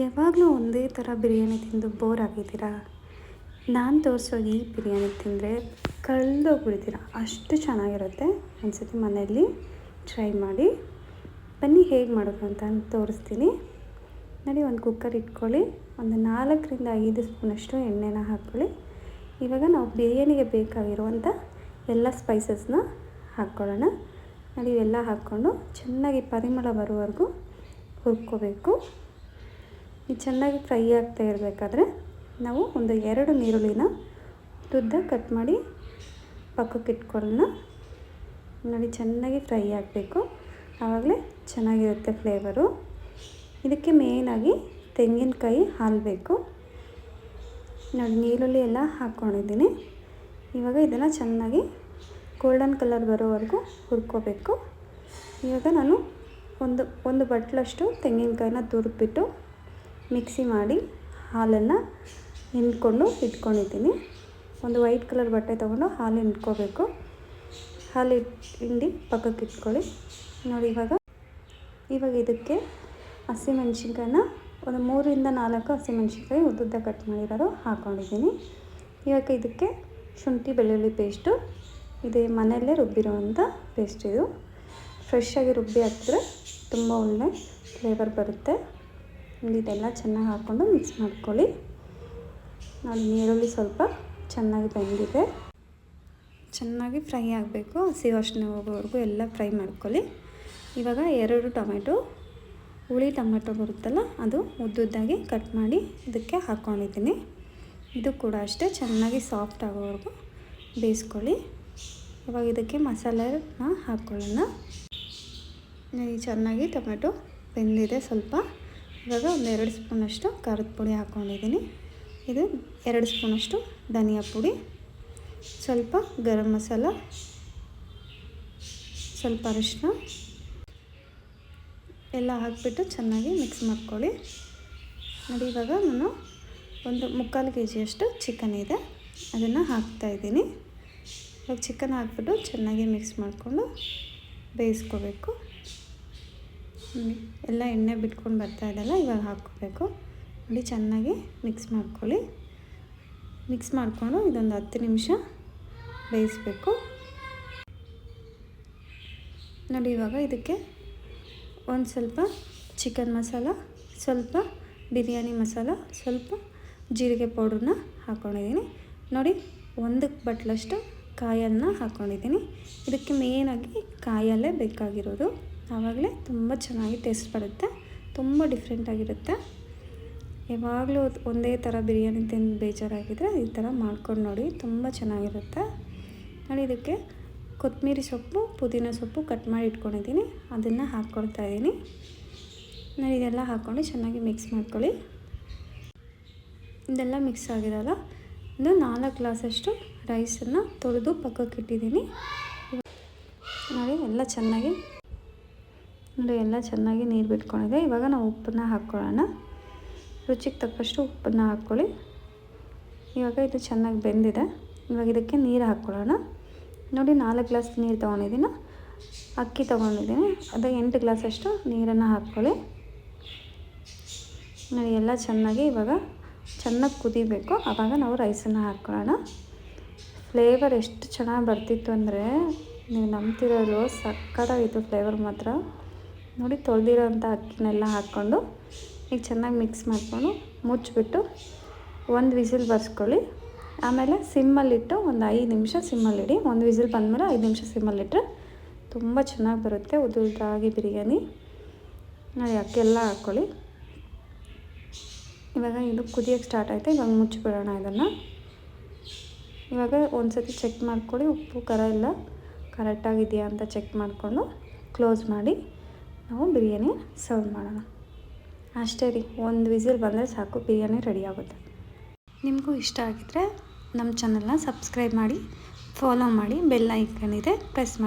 ಯಾವಾಗಲೂ ಒಂದೇ ಥರ ಬಿರಿಯಾನಿ ತಿಂದು ಬೋರ್ ಆಗಿದ್ದೀರಾ? ನಾನು ತೋರಿಸೋ ಈ ಬಿರಿಯಾನಿ ತಿಂದರೆ ಕಳೆದೋಗ್ಬಿಡ್ತೀರ? ಅಷ್ಟು ಚೆನ್ನಾಗಿರುತ್ತೆ ಒಂದ್ಸತಿ ಮನೆಯಲ್ಲಿ. ಟ್ರೈ ಮಾಡಿ. ಬನ್ನಿ ಹೇಗೆ ಮಾಡೋದು ಅಂತ ತೋರಿಸ್ತೀನಿ. ನೋಡಿ, ಒಂದು ಕುಕ್ಕರ್ ಇಟ್ಕೊಳ್ಳಿ. ಒಂದು ನಾಲ್ಕರಿಂದ ಐದು ಸ್ಪೂನಷ್ಟು ಎಣ್ಣೆನ ಹಾಕ್ಕೊಳ್ಳಿ. ಇವಾಗ ನಾವು ಬಿರಿಯಾನಿಗೆ ಬೇಕಾಗಿರುವಂಥ ಎಲ್ಲ ಸ್ಪೈಸಸ್ನ ಹಾಕ್ಕೊಳ್ಳೋಣ. ನೋಡಿ, ಇವೆಲ್ಲ ಹಾಕ್ಕೊಂಡು ಚೆನ್ನಾಗಿ ಪರಿಮಳ ಬರುವವರೆಗೂ ಹುರ್ಕೋಬೇಕು. ಚೆನ್ನಾಗಿ ಫ್ರೈ ಆಗ್ತಾ ಇರಬೇಕಾದ್ರೆ ನಾವು ಒಂದು ಎರಡು ನೀರುಳ್ಳಿನ ತುದ್ದ ಕಟ್ ಮಾಡಿ ಪಕ್ಕಕ್ಕೆ ಇಟ್ಕೊಳ್ಳೋಣ. ನೋಡಿ, ಚೆನ್ನಾಗಿ ಫ್ರೈ ಆಗಬೇಕು. ಆವಾಗಲೇ ಚೆನ್ನಾಗಿರುತ್ತೆ ಫ್ಲೇವರು. ಇದಕ್ಕೆ ಮೇಯ್ನಾಗಿ ತೆಂಗಿನಕಾಯಿ ಹಾಲು ಬೇಕು. ನೋಡಿ ನೀರುಳ್ಳಿ ಎಲ್ಲ ಹಾಕ್ಕೊಂಡಿದ್ದೀನಿ. ಇವಾಗ ಇದನ್ನು ಚೆನ್ನಾಗಿ ಗೋಲ್ಡನ್ ಕಲರ್ ಬರೋವರೆಗೂ ಹುರ್ಕೋಬೇಕು. ಇವಾಗ ನಾನು ಒಂದು ಒಂದು ಬಟ್ಲಷ್ಟು ತೆಂಗಿನಕಾಯಿನ ತುರಿದ್ಬಿಟ್ಟು ಮಿಕ್ಸಿ ಮಾಡಿ ಹಾಲನ್ನು ಹಿಂಡ್ಕೊಂಡು ಇಟ್ಕೊಂಡಿದ್ದೀನಿ. ಒಂದು ವೈಟ್ ಕಲರ್ ಬಟ್ಟೆ ತೊಗೊಂಡು ಹಾಲು ಹಿಂಡ್ಕೋಬೇಕು. ಹಾಲು ಹಿಂಡಿ ಪಕ್ಕಕ್ಕೆ ಇಟ್ಕೊಳ್ಳಿ. ನೋಡಿ ಇವಾಗ ಇವಾಗ ಇದಕ್ಕೆ ಹಸಿಮೆಣ್ಸಿನ್ಕಾಯನ್ನ ಒಂದು ಮೂರಿಂದ ನಾಲ್ಕು ಹಸಿಮೆಣ್ಸಿನ್ಕಾಯಿ ಉದ್ದುದ್ದ ಕಟ್ ಮಾಡಿರೋದು ಹಾಕ್ಕೊಂಡಿದ್ದೀನಿ ಇವಾಗ ಇದಕ್ಕೆ ಶುಂಠಿ ಬೆಳ್ಳುಳ್ಳಿ ಪೇಸ್ಟು, ಇದೇ ಮನೆಯಲ್ಲೇ ರುಬ್ಬಿರೋವಂಥ ಪೇಸ್ಟ್ ಇದು. ಫ್ರೆಶ್ ಆಗಿ ರುಬ್ಬಿ ಹಾಕಿದ್ರೆ ತುಂಬ ಒಳ್ಳೆ ಫ್ಲೇವರ್ ಬರುತ್ತೆ. ಇದೆಲ್ಲ ಚೆನ್ನಾಗಿ ಹಾಕ್ಕೊಂಡು ಮಿಕ್ಸ್ ಮಾಡ್ಕೊಳ್ಳಿ. ನೋಡಿ, ನೀರುಳ್ಳಿ ಸ್ವಲ್ಪ ಚೆನ್ನಾಗಿ ಬೆಂದಿದೆ. ಚೆನ್ನಾಗಿ ಫ್ರೈ ಆಗಬೇಕು. ಹಸಿ ವಾಸನೆ ಹೋಗೋವರೆಗೂ ಎಲ್ಲ ಫ್ರೈ ಮಾಡ್ಕೊಳ್ಳಿ. ಇವಾಗ ಎರಡು ಟೊಮೆಟೊ, ಹುಳಿ ಟೊಮೆಟೊ ಬರುತ್ತಲ್ಲ, ಅದು ಉದ್ದುದ್ದಾಗಿ ಕಟ್ ಮಾಡಿ ಇದಕ್ಕೆ ಹಾಕ್ಕೊಂಡಿದ್ದೀನಿ ಇದು ಕೂಡ ಅಷ್ಟೇ, ಚೆನ್ನಾಗಿ ಸಾಫ್ಟ್ ಆಗೋವರೆಗೂ ಬೇಯಿಸ್ಕೊಳ್ಳಿ. ಇವಾಗ ಇದಕ್ಕೆ ಮಸಾಲೆನ ಹಾಕ್ಕೊಳ್ಳೋಣ ಚೆನ್ನಾಗಿ ಟೊಮೆಟೊ ಬೆಂದಿದೆ ಸ್ವಲ್ಪ. ಇವಾಗ ಒಂದು ಎರಡು ಸ್ಪೂನಷ್ಟು ಖಾರದ ಪುಡಿ ಹಾಕ್ಕೊಂಡಿದ್ದೀನಿ. ಇದು ಎರಡು ಸ್ಪೂನಷ್ಟು ಧನಿಯಾ ಪುಡಿ, ಸ್ವಲ್ಪ ಗರಂ ಮಸಾಲ, ಸ್ವಲ್ಪ ಅರಿಶಿನ ಎಲ್ಲ ಹಾಕಿಬಿಟ್ಟು ಚೆನ್ನಾಗಿ ಮಿಕ್ಸ್ ಮಾಡ್ಕೊಳ್ಳಿ. ನೋಡಿ, ಇವಾಗ ನಾನು ಒಂದು ಮುಕ್ಕಾಲು ಕೆ ಜಿಯಷ್ಟು ಚಿಕನ್ ಇದೆ, ಅದನ್ನು ಹಾಕ್ತಾಯಿದ್ದೀನಿ ಇವಾಗ ಚಿಕನ್ ಹಾಕ್ಬಿಟ್ಟು ಚೆನ್ನಾಗಿ ಮಿಕ್ಸ್ ಮಾಡಿಕೊಂಡು ಬೇಯಿಸ್ಕೋಬೇಕು. ಎಲ್ಲ ಎಣ್ಣೆ ಬಿಟ್ಕೊಂಡು ಬರ್ತಾ ಇದೆಲ್ಲ ಇವಾಗ ಹಾಕ್ಕೋಬೇಕು. ನೋಡಿ, ಚೆನ್ನಾಗಿ ಮಿಕ್ಸ್ ಮಾಡ್ಕೊಳ್ಳಿ. ಮಿಕ್ಸ್ ಮಾಡಿಕೊಂಡು ಇದೊಂದು ಹತ್ತು ನಿಮಿಷ ಬೇಯಿಸ್ಬೇಕು. ನೋಡಿ, ಇವಾಗ ಇದಕ್ಕೆ ಒಂದು ಸ್ವಲ್ಪ ಚಿಕನ್ ಮಸಾಲ, ಸ್ವಲ್ಪ ಬಿರಿಯಾನಿ ಮಸಾಲ, ಸ್ವಲ್ಪ ಜೀರಿಗೆ ಪೌಡ್ರನ್ನ ಹಾಕ್ಕೊಂಡಿದ್ದೀನಿ ನೋಡಿ ಒಂದು ಬಟ್ಲಷ್ಟು ಕಾಯನ್ನು ಹಾಕ್ಕೊಂಡಿದ್ದೀನಿ ಇದಕ್ಕೆ ಮೇಯ್ನಾಗಿ ಕಾಯಲ್ಲೇ ಬೇಕಾಗಿರೋದು. ಆವಾಗಲೇ ತುಂಬ ಚೆನ್ನಾಗಿ ಟೇಸ್ಟ್ ಬರುತ್ತೆ, ತುಂಬ ಡಿಫ್ರೆಂಟಾಗಿರುತ್ತೆ ಯಾವಾಗಲೂ ಒಂದೇ ಥರ ಬಿರಿಯಾನಿ ತಿಂದು ಬೇಜಾರಾಗಿದ್ದರೆ ಈ ಥರ ಮಾಡ್ಕೊಂಡು ನೋಡಿ, ತುಂಬ ಚೆನ್ನಾಗಿರುತ್ತೆ. ನೋಡಿ ಇದಕ್ಕೆ ಕೊತ್ತಂಬರಿ ಸೊಪ್ಪು, ಪುದೀನ ಸೊಪ್ಪು ಕಟ್ ಮಾಡಿ ಇಟ್ಕೊಂಡಿದ್ದೀನಿ, ಅದನ್ನು ಹಾಕ್ಕೊಳ್ತಾ ಇದ್ದೀನಿ. ನಾನು ಇದೆಲ್ಲ ಹಾಕ್ಕೊಂಡು ಚೆನ್ನಾಗಿ ಮಿಕ್ಸ್ ಮಾಡ್ಕೊಳ್ಳಿ. ಇದೆಲ್ಲ ಮಿಕ್ಸ್ ಆಗಿರಲ್ಲ, ಒಂದು ನಾಲ್ಕು ಗ್ಲಾಸಷ್ಟು ರೈಸನ್ನು ತೊಳೆದು ಪಕ್ಕಕ್ಕೆ ಇಟ್ಟಿದ್ದೀನಿ. ನೋಡಿ, ಎಲ್ಲ ಚೆನ್ನಾಗಿ ನೋಡಿ, ಎಲ್ಲ ಚೆನ್ನಾಗಿ ನೀರು ಬಿಟ್ಕೊಂಡಿದೆ. ಇವಾಗ ನಾವು ಉಪ್ಪನ್ನ ಹಾಕ್ಕೊಳ್ಳೋಣ. ರುಚಿಗೆ ತಕ್ಕಷ್ಟು ಉಪ್ಪನ್ನು ಹಾಕ್ಕೊಳ್ಳಿ. ಇವಾಗ ಇದು ಚೆನ್ನಾಗಿ ಬೆಂದಿದೆ. ಇವಾಗ ಇದಕ್ಕೆ ನೀರು ಹಾಕ್ಕೊಳ್ಳೋಣ. ನೋಡಿ, ನಾಲ್ಕು ಗ್ಲಾಸ್ ನೀರು ತೊಗೊಂಡಿದ್ದೀನಿ. ಅಕ್ಕಿ ತೊಗೊಂಡಿದ್ದೀನಿ. ಅದು ಎಂಟು ಗ್ಲಾಸಷ್ಟು ನೀರನ್ನು ಹಾಕ್ಕೊಳ್ಳಿ. ನೋಡಿ, ಎಲ್ಲ ಚೆನ್ನಾಗಿ ಇವಾಗ ಚೆನ್ನಾಗಿ ಕುದಿಬೇಕು. ಆವಾಗ ನಾವು ರೈಸನ್ನು ಹಾಕ್ಕೊಳ್ಳೋಣ. ಫ್ಲೇವರ್ ಎಷ್ಟು ಚೆನ್ನಾಗಿ ಬರ್ತಿತ್ತು ಅಂದರೆ, ನೀವು ನಂಬ್ತಿರೋದು ಸಕ್ಕತ್ತಾಗಿತ್ತು ಫ್ಲೇವರ್ ಮಾತ್ರ. ನೋಡಿ ತೊಳೆದಿರೋಂಥ ಅಕ್ಕಿನೆಲ್ಲ ಹಾಕ್ಕೊಂಡು ಈಗ ಚೆನ್ನಾಗಿ ಮಿಕ್ಸ್ ಮಾಡಿಕೊಂಡು ಮುಚ್ಚಿಬಿಟ್ಟು ಒಂದು ವಿಸಿಲ್ ಬರ್ಸ್ಕೊಳ್ಳಿ. ಆಮೇಲೆ ಸಿಮ್ಮಲ್ಲಿಟ್ಟು ಒಂದು ಐದು ನಿಮಿಷ ಸಿಮ್ಮಲ್ಲಿಡಿ. ಒಂದು ವಿಸಿಲ್ ಬಂದಮೇಲೆ ಐದು ನಿಮಿಷ ಸಿಮ್ಮಲ್ಲಿಟ್ಟರೆ ತುಂಬ ಚೆನ್ನಾಗಿ ಬರುತ್ತೆ ಉದುರಾಗಿ ಬಿರಿಯಾನಿ. ನೋಡಿ ಅಕ್ಕಿ ಎಲ್ಲ ಹಾಕ್ಕೊಳ್ಳಿ. ಇವಾಗ ಇದು ಕುದಿಯೋಕ್ಕೆ ಸ್ಟಾರ್ಟ್ ಆಯಿತು? ಇವಾಗ ಮುಚ್ಚಿಬಿಡೋಣ ಇದನ್ನು. ಇವಾಗ ಒಂದು ಸತಿ ಚೆಕ್ ಮಾಡ್ಕೊಳ್ಳಿ. ಉಪ್ಪು, ಖಾರ ಎಲ್ಲ ಕರೆಕ್ಟಾಗಿದೆಯಾ ಅಂತ ಚೆಕ್ ಮಾಡಿಕೊಂಡು ಕ್ಲೋಸ್ ಮಾಡಿ. ನಾವು ಬಿರಿಯಾನಿ ಸರ್ವ್ ಮಾಡೋಣ. ಅಷ್ಟೇ ರೀ, ಒಂದು ವಿಸಿಲ್ ಬಂದರೆ ಸಾಕು, ಬಿರಿಯಾನಿ ರೆಡಿ ಆಗುತ್ತೆ. ನಿಮಗೂ ಇಷ್ಟ ಆಗಿದ್ದರೆ ನಮ್ಮ ಚಾನಲ್ನ ಸಬ್ಸ್ಕ್ರೈಬ್ ಮಾಡಿ ಫಾಲೋ ಮಾಡಿ ಬೆಲ್ ಐಕನ್ ಇದೆ ಪ್ರೆಸ್ ಮಾಡಿ.